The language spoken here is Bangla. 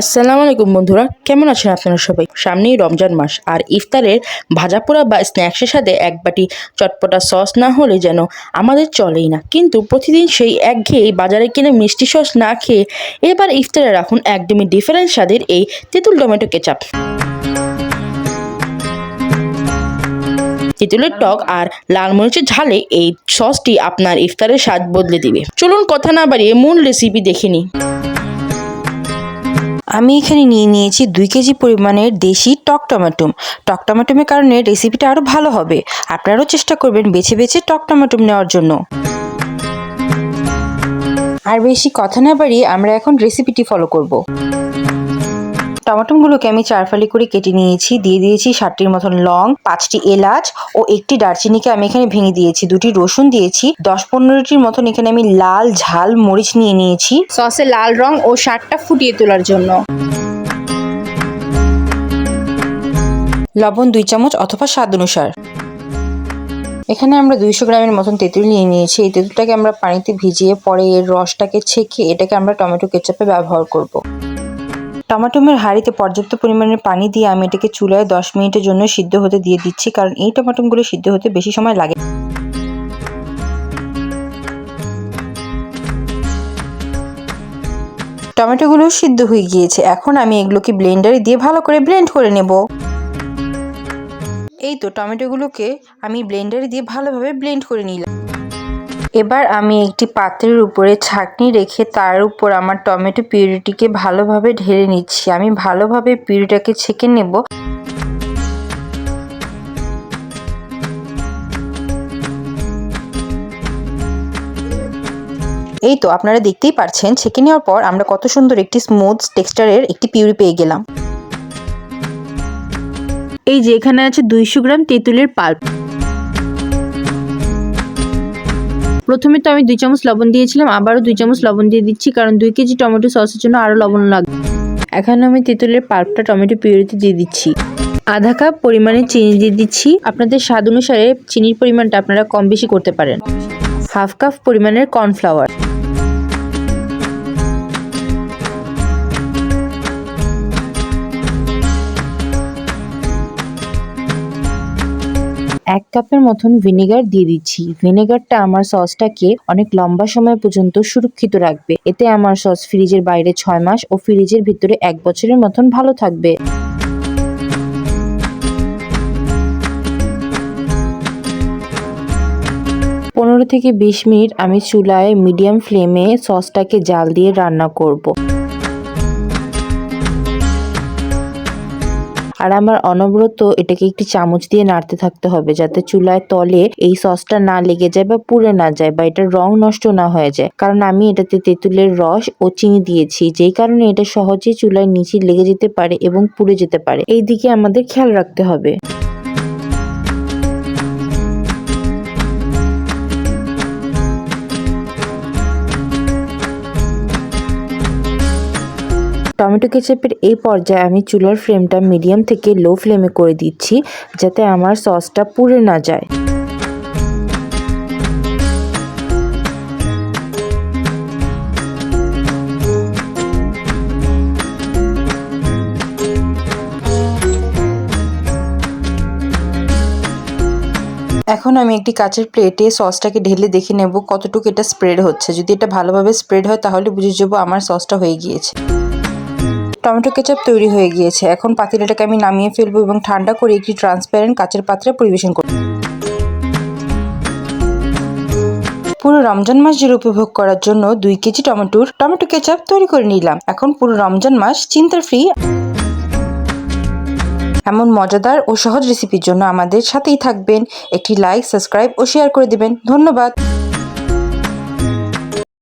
আসসালামু আলাইকুম বন্ধুরা, কেমন আছেন আপনারা সবাই? সামনেই রমজান মাস, আর ইফতারের ভাজাপোড়া বা স্ন্যাক্সের সাথে এক বাটি চটপটা সস না হলে যেন আমাদের চলেই না। কিন্তু প্রতিদিন সেই একঘেয়ে বাজারে কিনে মিষ্টি সস না খেয়ে এবার ইফতারে রাখুন একদমই ডিফারেন্ট স্বাদের এই তেঁতুল টমেটো কেচাপ। তেঁতুলের টক আর লাল মরিচের ঝালে এই সসটি আপনার ইফতারের স্বাদ বদলে দিবে। চলুন কথা না বাড়িয়ে মূল রেসিপি দেখে নিই। আমি এখানে নিয়ে নিয়েছি দুই কেজি পরিমাণের দেশি টক টমাটুম টক টমেটোমের কারণে রেসিপিটা আরও ভালো হবে। আপনারাও চেষ্টা করবেন বেছে বেছে টক টমাটুম নেওয়ার জন্য। আর বেশি কথা না বাড়িয়ে আমরা এখন রেসিপিটি ফলো করব। টমেটোগুলোকে আমি চারফালি করে কেটে নিয়েছি। দিয়ে দিয়েছি ষাটটির মতন লং পাঁচটি এলাচ ও একটি দারচিনিকে আমি এখানে ভেঙে দিয়েছি। দুটি রসুন দিয়েছি দশ পনেরোটির মতন এখানে আমি লাল ঝাল মরিচ নিয়ে নিয়েছি। সসে লাল রং ও স্বাদটা ফুটিয়ে তোলার জন্য। লবণ দুই চামচ অথবা স্বাদ অনুসার। এখানে আমরা দুইশো গ্রামের মতন তেঁতুল নিয়ে নিয়েছি। এই তেঁতুলটাকে আমরা পানিতে ভিজিয়ে পরে এর রসটাকে ছেঁকে এটাকে আমরা টমেটো কেচাপে ব্যবহার করব। টমেটোমের হাঁড়িতে পর্যাপ্ত পরিমাণের পানি দিয়ে আমি এটাকে চুলায় দশ মিনিটের জন্য সিদ্ধ হতে দিয়ে দিচ্ছি, কারণ এই টমেটোগুলো সিদ্ধ হতে বেশি সময় লাগে। টমেটোগুলো সিদ্ধ হয়ে গিয়েছে। এখন আমি এগুলোকে ব্লেন্ডারে দিয়ে ভালো করে ব্লেন্ড করে নেব। এই তো টমেটোগুলোকে আমি ব্লেন্ডারে দিয়ে ভালোভাবে ব্লেন্ড করে নিলাম। এবার আমি একটি পাত্রের উপরে ছাঁকনি রেখে তার উপর আমার টমেটো পিউরিটিকে ভালোভাবে ঢেলে নিচ্ছি। আমি ভালোভাবে পিউরিটাকে ছেঁকে নেব। এই তো, আপনারা দেখতেই পারছেন, ছেঁকে নেওয়ার পর আমরা কত সুন্দর একটি স্মুথ টেক্সচারের একটি পিউরি পেয়ে গেলাম। এই যে এখানে আছে দুইশো গ্রাম তেঁতুলের পাল্প। প্রথমে তো আমি দুই চামচ লবণ দিয়েছিলাম, আবারও দুই চামচ লবণ দিয়ে দিচ্ছি, কারণ দুই কেজি টমেটো সসের জন্য আরও লবণ লাগবে এখন আমি তেঁতুলের পাল্পটা টমেটো পিউরিতে দিয়ে দিচ্ছি। আধা কাপ পরিমাণে চিনি দিয়ে দিচ্ছি। আপনাদের স্বাদ অনুসারে চিনির পরিমাণটা আপনারা কম বেশি করতে পারেন। হাফ কাপ পরিমাণের কর্নফ্লাওয়ার। এক কাপের মতন ভিনেগার দিয়ে দিচ্ছি। ভিনেগারটা আমার সসটাকে অনেক লম্বা সময় পর্যন্ত সুরক্ষিত রাখবে। এতে আমার সস ফ্রিজের বাইরে ছয় মাস ও ফ্রিজের ভিতরে এক বছরের মতন ভালো থাকবে। পনেরো থেকে বিশ মিনিট আমি চুলায় মিডিয়াম ফ্লেমে সসটাকে জাল দিয়ে রান্না করব। আর আমার অনবরত এটাকে একটি চামচ দিয়ে নাড়তে থাকতে হবে যাতে চুলায় তলে এই সসটা না লেগে যায় বা পুড়ে না যায় বা এটার রং নষ্ট না হয়ে যায়। কারণ আমি এটাতে তেঁতুলের রস ও চিনি দিয়েছি, যেই কারণে এটা সহজেই চুলায় নিচে লেগে যেতে পারে এবং পুড়ে যেতে পারে। এই দিকে আমাদের খেয়াল রাখতে হবে। টমেটো কেচাপের এই পর্যায়ে আমি চুলার ফ্লেমটা মিডিয়াম থেকে লো ফ্লেমে করে দিচ্ছি, যাতে আমার সসটা পুড়ে না যায়। এখন আমি একটি কাচের প্লেটে সসটাকে ঢেলে দেখে নেব কতটুকু এটা স্প্রেড হচ্ছে। যদি এটা ভালোভাবে স্প্রেড হয়, তাহলে বুঝে যাব আমার সসটা হয়ে গিয়েছে। টমেটো কেচাপ তৈরি হয়ে গিয়েছে। এখন পাতিলাটাকে আমি নামিয়ে ফেলব এবং ঠান্ডা করে একটি ট্রান্সপ্যারেন্ট কাচের পাত্রে পরিবেশন করব। পুরো রমজান মাস জুড়ে উপভোগ করার জন্য দুই কেজি টমেটোর টমেটো কেচাপ তৈরি করে নিলাম। এখন পুরো রমজান মাস চিন্তা ফ্রি এমন মজাদার ও সহজ রেসিপির জন্য আমাদের সাথেই থাকবেন। একটি লাইক সাবস্ক্রাইব ও শেয়ার করে দিবেন। ধন্যবাদ।